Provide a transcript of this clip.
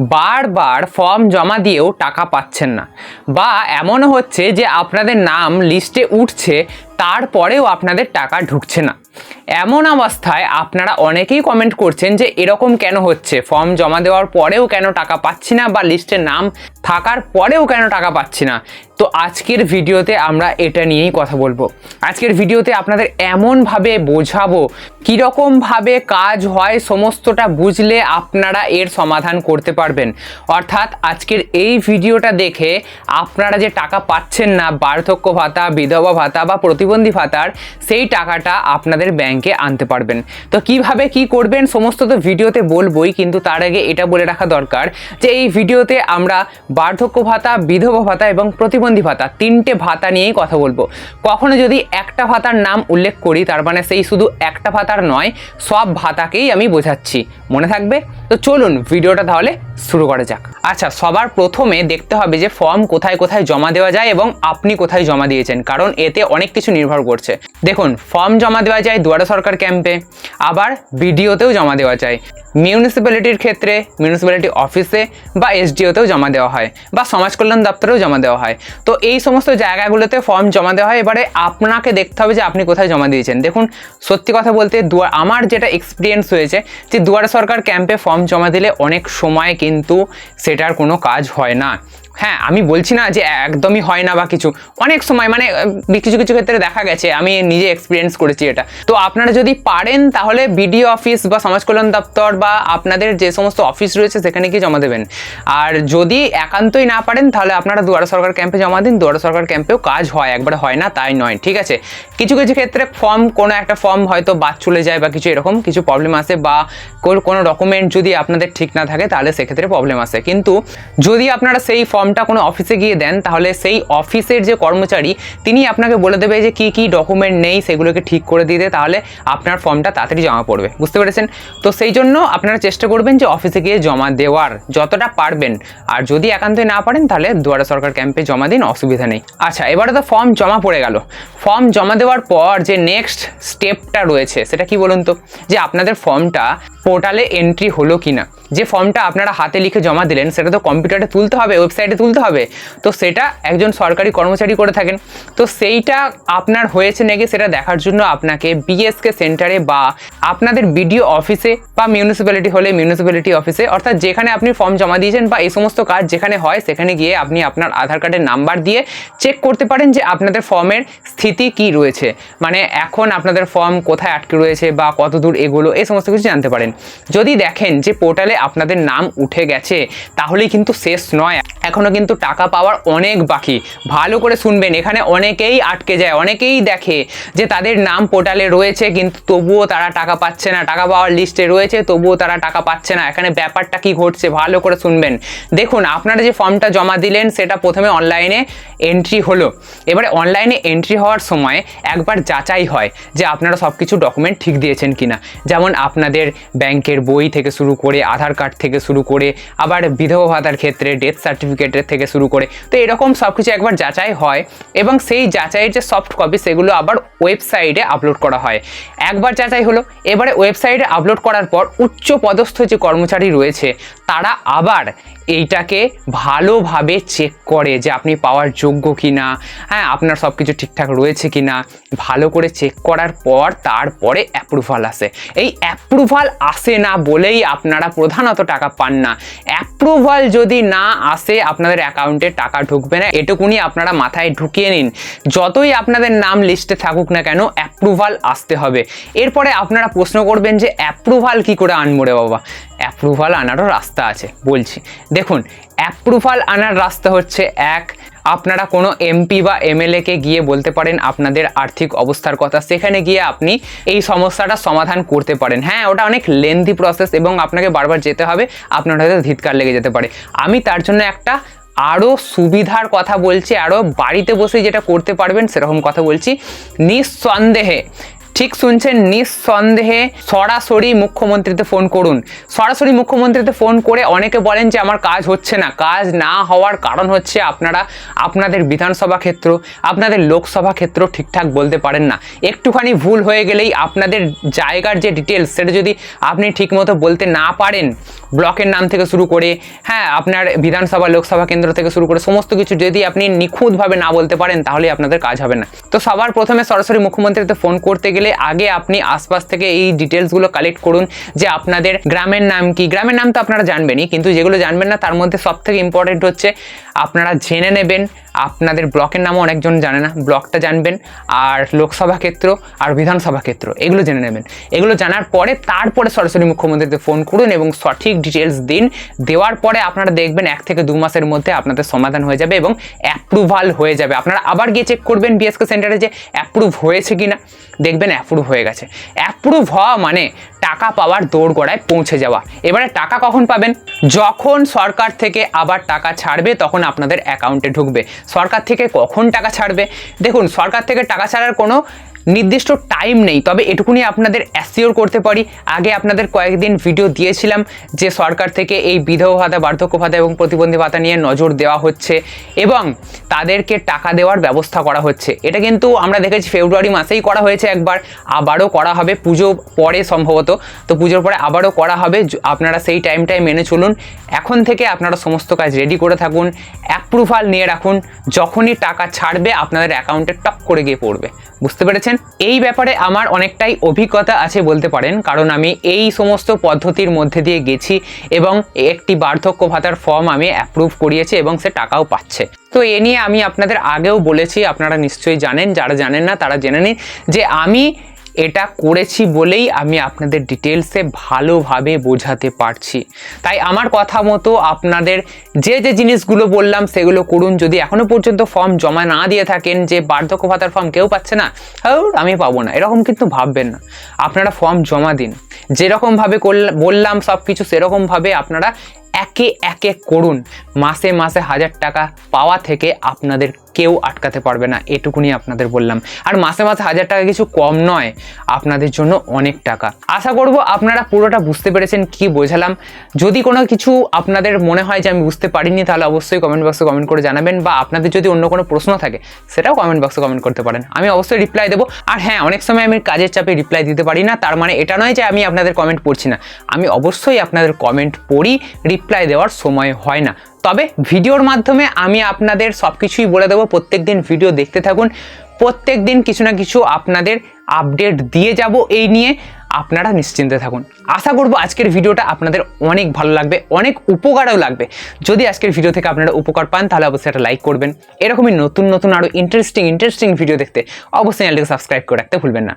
বারবার ফর্ম জমা দিয়েও টাকা পাচ্ছেন না। বা এমনও হচ্ছে যে আপনাদের নাম লিস্টে উঠছে, তারপরেও আপনাদের টাকা ঢুকছে না। এমন অবস্থায় আপনারা অনেকেই কমেন্ট করছেন যে এরকম কেন হচ্ছে? ফর্ম জমা দেওয়ার পরেও কেন টাকা পাচ্ছি না বা লিস্টে নাম থাকার পরেও কেন টাকা পাচ্ছি না? তো আজকের ভিডিওতে আমরা এটা নিয়েই কথা বলব। আজকের ভিডিওতে আপনাদের এমনভাবে বোঝাবো কীরকমভাবে কাজ হয়, সমস্তটা বুঝলে আপনারা এর সমাধান করতে পারবেন। অর্থাৎ আজকের এই ভিডিওটা দেখে আপনারা যে টাকা পাচ্ছেন না, বার্ধক্য ভাতা, বিধবা ভাতা বা প্রতিবন্ধী ভাতার, সেই টাকাটা আপনাদের ব্যাংকে আনতে পারবেন। তো কীভাবে কি করবেন সমস্ত তো ভিডিওতে বলবোই, কিন্তু তার আগে এটা বলে রাখা দরকার যে এই ভিডিওতে আমরা বার্ধক্য ভাতা, বিধবা ভাতা এবং প্রতিবন্ধী ভাতা তিনটে ভাতা নিয়েই কথা বলব। কখনো যদি একটা ভাতার নাম উল্লেখ করি, তার মানে সেই শুধু একটা ভাতার নয়, সব ভাতাকেই আমি বোঝাচ্ছি। মনে থাকবে? তো চলুন ভিডিওটা তাহলে শুরু করা যাক। আচ্ছা সবার প্রথমে দেখতে হবে যে ফর্ম কোথায় কোথায় জমা দেওয়া যায় এবং আপনি কোথায় জমা দিয়েছেন, কারণ এতে অনেক কিছু নির্ভর করছে। দেখুন ফর্ম জমা দেওয়া যায় দুয়ারে সরকার ক্যাম্পে, আবার বিডিওতেও জমা দেওয়া চাই। মিউনিসিপ্যালিটির ক্ষেত্রে মিউনিসিপ্যালিটি অফিসে বা এসডিওতেও জমা দেওয়া হয় বা সমাজ কল্যাণ দপ্তরেও জমা দেওয়া হয়। তো এই সমস্ত জায়গাগুলোতে ফর্ম জমা দেওয়া হয়। এবারে আপনাকে দেখতে হবে যে আপনি কোথায় জমা দিয়েছেন। দেখুন, সত্যি কথা বলতে দুয়ার, আমার যেটা এক্সপিরিয়েন্স হয়েছে যে দুয়ারে সরকার ক্যাম্পে ফর্ম জমা দিলে অনেক সময় কিন্তু সেটার কোনো কাজ হয় না। হ্যাঁ আমি বলছি না যে একদমই হয় না বা কিছু। অনেক সময় মানে কিছু কিছু ক্ষেত্রে দেখা গেছে, আমি নিজে এক্সপিরিয়েন্স করেছি এটা। তো আপনারা যদি পারেন, তাহলে বিডিও অফিস বা সমাজ কল্যাণ দপ্তর বা আপনাদের যে সমস্ত অফিস রয়েছে, সেখানে গিয়ে জমা দেবেন। আর যদি একান্তই না পারেন, তাহলে আপনারা দুয়ারা সরকার ক্যাম্পে জমা দিন। দুয়ারা সরকার ক্যাম্পেও কাজ হয়, একবার হয় না, তাই নয়, ঠিক আছে? কিছু কিছু ক্ষেত্রে ফর্ম কোনো একটা ফর্ম হয়তো বাদ চলে যায় বা কিছু এরকম, কিছু প্রবলেম আসে বা কোন- ডকুমেন্ট যদি আপনাদের ঠিক না থাকে, তাহলে সেক্ষেত্রে প্রবলেম আসে। কিন্তু যদি আপনারা সেই ফর্মটা কোনো অফিসে গিয়ে দেন, তাহলে সেই অফিসের যে কর্মচারী, তিনি আপনাকে বলে দেবে যে কি কি ডকুমেন্ট নেই, সেগুলোকে ঠিক করে দিতে তাহলে আপনার ফর্মটা তাড়াতাড়ি জমা পড়বে। বুঝতে পেরেছেন? তো সেই জন্য আপনারা চেষ্টা করবেন যে অফিসে গিয়ে জমা দেওয়ার, যতটা পারবেন। আর যদি একান্তই না পারেন, তাহলে দুয়ারা সরকার ক্যাম্পে জমা দিন, অসুবিধা নেই। আচ্ছা এবারে তো ফর্ম জমা পড়ে গেল। ফর্ম জমা দেওয়ার পর যে নেক্সট স্টেপটা রয়েছে, সেটা কি বলুন তো? যে আপনাদের ফর্মটা পোর্টালে এন্ট্রি হলো কি না যে ফর্মটা আপনারা হাতে লিখে জমা দিলেন, সেটা তো কম্পিউটারে তুলতে হবে, ওয়েবসাইটে তুলতে হবে। তো সেটা একজন সরকারি কর্মচারী করে থাকেন। তো সেইটা আপনার হয়েছে নাকি সেটা দেখার জন্য আপনাকে বিএসকে সেন্টারে বা আপনাদের বিডিও অফিসে বা মিউনিসিপ্যালিটি হলে মিউনিসিপ্যালিটি অফিসে, অর্থাৎ যেখানে আপনি ফর্ম জমা দিয়েছেন বা এই সমস্ত কাজ যেখানে হয়, সেখানে গিয়ে আপনি আপনার আধার কার্ডের নাম্বার দিয়ে চেক করতে পারেন যে আপনাদের ফর্মের স্থিতি কি রয়েছে। মানে এখন আপনাদের ফর্ম কোথায় আটকে রয়েছে বা কত দূর এগুলো, এই সমস্ত কিছু জানতে পারেন। যদি দেখেন যে পোর্টালে আপনাদের নাম উঠে গেছে, তাহলেই কিন্তু শেষ নয়। এখনও কিন্তু টাকা পাওয়ার অনেক বাকি। ভালো করে শুনবেন, এখানে অনেকেই আটকে যায়, অনেকেই দেখে যে তাদের নাম পোর্টালে রয়েছে, কিন্তু তবুও তারা টাকা পাচ্ছে না। টাকা পাওয়ার লিস্টে রয়েছে, তবুও তারা টাকা পাচ্ছে না। এখানে ব্যাপারটা কি ঘটছে, ভালো করে শুনবেন। দেখুন, আপনারা যে ফর্মটা জমা দিলেন, সেটা প্রথমে অনলাইনে এন্ট্রি হলো। এবারে অনলাইনে এন্ট্রি হওয়ার সময় একবার যাচাই হয় যে আপনারা সব কিছু ডকুমেন্ট ঠিক দিয়েছেন কিনা। যেমন আপনাদের ব্যাংকের বই থেকে শুরু করে আধার কার্ড থেকে শুরু করে আবার বিধবা ভাতার ক্ষেত্রে ডেথ সার্টিফিকেটের থেকে শুরু করে। তো এরকম সব কিছু একবার যাচাই হয় এবং সেই যাচাইয়ের যে সফট কপি সেগুলো আবার ওয়েবসাইটে আপলোড করা হয়। একবার যাচাই হলো, এবারে ওয়েবসাইটে আপলোড করার পর উচ্চ পদস্থ যে কর্মচারী রয়েছে, তারা আবার এইটাকে ভালোভাবে চেক করে যে আপনি পাওয়ার যোগ্য কি না হ্যাঁ আপনার সব কিছু ঠিকঠাক রয়েছে কি না ভালো করে চেক করার পর তারপরে অ্যাপ্রুভাল আসে। এই অ্যাপ্রুভাল আসে না বলেই আপনারা প্রধানত টাকা পান না। অ্যাপ্রুভাল যদি না আসে, আপনাদের অ্যাকাউন্টে টাকা ঢুকবে না। এটুকুনি আপনারা মাথায় ঢুকিয়ে নিন। যতই আপনাদের নাম লিস্টে থাকুক না কেন অ্যাপ্রুভাল আসতে হবে। এরপরে আপনারা প্রশ্ন করবেন যে অ্যাপ্রুভাল কি করে আনব রে বাবা? অ্যাপ্রুভাল আনারও রাস্তা আছে, বলছি। দেখুন অ্যাপ্রুভাল আনার রাস্তা হচ্ছে, এক আপনারা কোনো এমপি বা এমএলএকে গিয়ে বলতে পারেন আপনাদের আর্থিক অবস্থার কথা, সেখানে গিয়ে আপনি এই সমস্যাটা সমাধান করতে পারেন। হ্যাঁ ওটা অনেক লেন্দি প্রসেস এবং আপনাকে বারবার যেতে হবে, আপনার হয়তো ধিৎকার লেগে যেতে পারে। আমি তার জন্য একটা আরও সুবিধার কথা বলছি আরও বাড়িতে বসে যেটা করতে পারবেন সেরকম কথা বলছি। নিঃসন্দেহে ঠিক শুনছেন, নিঃসন্দেহে সরাসরি মুখ্যমন্ত্রীতে ফোন করুন। সরাসরি মুখ্যমন্ত্রীতে ফোন করে অনেকে বলেন যে, আমার কাজ হচ্ছে না। কাজ না হওয়ার কারণ হচ্ছে আপনারা, আপনাদের বিধানসভা ক্ষেত্র, আপনাদের লোকসভা ক্ষেত্র ঠিকঠাক বলতে পারেন না। একটুখানি ভুল হয়ে গেলেই আপনাদের জায়গার যে ডিটেলস সেটা যদি আপনি ঠিকমতো বলতে না পারেন, ব্লকের নাম থেকে শুরু করে হ্যাঁ আপনার বিধানসভা, লোকসভা কেন্দ্র থেকে শুরু করে সমস্ত কিছু যদি আপনি নিখুঁতভাবে না বলতে পারেন তাহলে আপনাদের কাজ হবে না। তো সবার প্রথমে সরাসরি মুখ্যমন্ত্রীতে ফোন করতে গেলে আগে আপনি আশপাশ থেকে এই ডিটেলসগুলো কালেক্ট করুন যে আপনাদের গ্রামের নাম কি। গ্রামের নাম তো আপনারা জানবেনই, কিন্তু যেগুলো জানবেন না, তার মধ্যে সব থেকে ইম্পর্টেন্ট হচ্ছে আপনারা জেনে নেবেন, আপনাদের ব্লকের নামও অনেকজন জানে না, ব্লকটা জানবেন, আর লোকসভা ক্ষেত্র আর বিধানসভা ক্ষেত্র, এগুলো জেনে নেবেন। এগুলো জানার পরে তারপরে সরাসরি মুখ্যমন্ত্রীতে ফোন করুন এবং সঠিক ডিটেলস দিন। দেওয়ার পরে আপনারা দেখবেন এক থেকে দু মাসের মধ্যে আপনাদের সমাধান হয়ে যাবে এবং অ্যাপ্রুভাল হয়ে যাবে। আপনারা আবার গিয়ে চেক করবেন বিএসকে সেন্টারে যে অ্যাপ্রুভ হয়েছে কি না দেখবেন অ্যাপ্রুভ হয়ে গেছে। অ্যাপ্রুভ হওয়া মানে টাকা পাওয়ার দোরগোড়ায় পৌঁছে যাওয়া। এবারে টাকা কখন পাবেন? যখন সরকার থেকে আবার টাকা ছাড়বে, তখন আপনাদের অ্যাকাউন্টে ঢুকবে। সরকার থেকে কখন টাকা ছাড়বে? দেখুন, সরকার থেকে টাকা ছাড়ার কোনো নির্দিষ্ট টাইম নেই, তবে এটুকুনি আপনাদের অ্যাসিওর করতে পারি। আগে আপনাদের কয়েকদিন ভিডিও দিয়েছিলাম যে সরকার থেকে এই বিধবা ভাতা, বার্ধক্য ভাতা এবং প্রতিবন্ধী ভাতা নিয়ে নজর দেওয়া হচ্ছে এবং তাদেরকে টাকা দেওয়ার ব্যবস্থা করা হচ্ছে। এটা কিন্তু আমরা দেখেছি ফেব্রুয়ারি মাসেই করা হয়েছে একবার, আবারও করা হবে পুজো পরে সম্ভবত। তো পুজোর পরে আবারও করা হবে আপনারা সেই টাইমটাই মেনে চলুন। এখন থেকে আপনারা সমস্ত কাজ রেডি করে থাকুন অ্যাপ্রুভাল নিয়ে রাখুন। যখনই টাকা ছাড়বে, আপনাদের অ্যাকাউন্টে টপ করে গিয়ে পড়বে। বুঝতে পেরেছেন? এই ব্যাপারে আমার অনেকটাই অভিজ্ঞতা আছে বলতে পারেন, কারণ আমি এই সমস্ত পদ্ধতির মধ্যে দিয়ে গেছি এবং একটি বার্ধক্য ভাতার ফর্ম আমি অ্যাপ্রুভ করিয়েছি এবং সে টাকাও পাচ্ছে। তো এ নিয়ে আমি আপনাদের আগেও বলেছি, আপনারা নিশ্চয়ই জানেন, যারা জানেন না তারা জেনে নিন যে আমি এটা করেছি বলেই আমি আপনাদের ডিটেলসে ভালোভাবে বোঝাতে পারছি। তাই আমার কথা মতো আপনাদের যে যে জিনিসগুলো বললাম সেগুলো করুন। যদি এখনও পর্যন্ত ফর্ম জমা না দিয়ে থাকেন যে, বার্ধক্য ভাতার ফর্ম কেউ পাচ্ছে না হ্যাঁ আমি পাবো না। এরকম কিন্তু ভাববেন না। আপনারা ফর্ম জমা দিন। যেরকমভাবে বললাম সব কিছু সেরকমভাবে আপনারা একে একে করুন। মাসে মাসে হাজার টাকা পাওয়া থেকে আপনাদের কেউ আটকাতে পারবে না, এটুকুনি আপনাদের বললাম। আর মাসে মাসে হাজার টাকা কিছু কম নয়, আপনাদের জন্য অনেক টাকা। আশা করব আপনারা পুরোটা বুঝতে পেরেছেন, কি বোঝালাম। যদি কোনো কিছু আপনাদের মনে হয় যে আমি বুঝতে পারিনি, তাহলে অবশ্যই কমেন্ট বক্সে কমেন্ট করে জানাবেন, বা আপনাদের যদি অন্য কোনো প্রশ্ন থাকে, সেটাও কমেন্ট বক্সে কমেন্ট করতে পারেন। আমি অবশ্যই রিপ্লাই দেবো। আর হ্যাঁ অনেক সময় আমি কাজের চাপে রিপ্লাই দিতে পারি না, তার মানে এটা নয় যে আমি আপনাদের কমেন্ট পড়ছি না। আমি অবশ্যই আপনাদের কমেন্ট পড়ি রিপ্লাই দেওয়ার সময় হয় না। তবে ভিডিওর মাধ্যমে আমি আপনাদের সব কিছুই বলে দেবো। প্রত্যেক দিন ভিডিও দেখতে থাকুন। প্রত্যেক দিন কিছু না কিছু আপনাদের আপডেট দিয়ে যাব এই নিয়ে। আপনারা নিশ্চিন্তে থাকুন। আশা করব আজকের ভিডিওটা আপনাদের অনেক ভালো লাগবে, অনেক উপকারও লাগবে। যদি আজকের ভিডিও থেকে আপনারা উপকার পান, তাহলে অবশ্যই একটা লাইক করবেন। এরকমই নতুন নতুন আরও ইন্টারেস্টিং ইন্টারেস্টিং ভিডিও দেখতে অবশ্যই চ্যানেলটিকে সাবস্ক্রাইব করে রাখতে ভুলবেন না।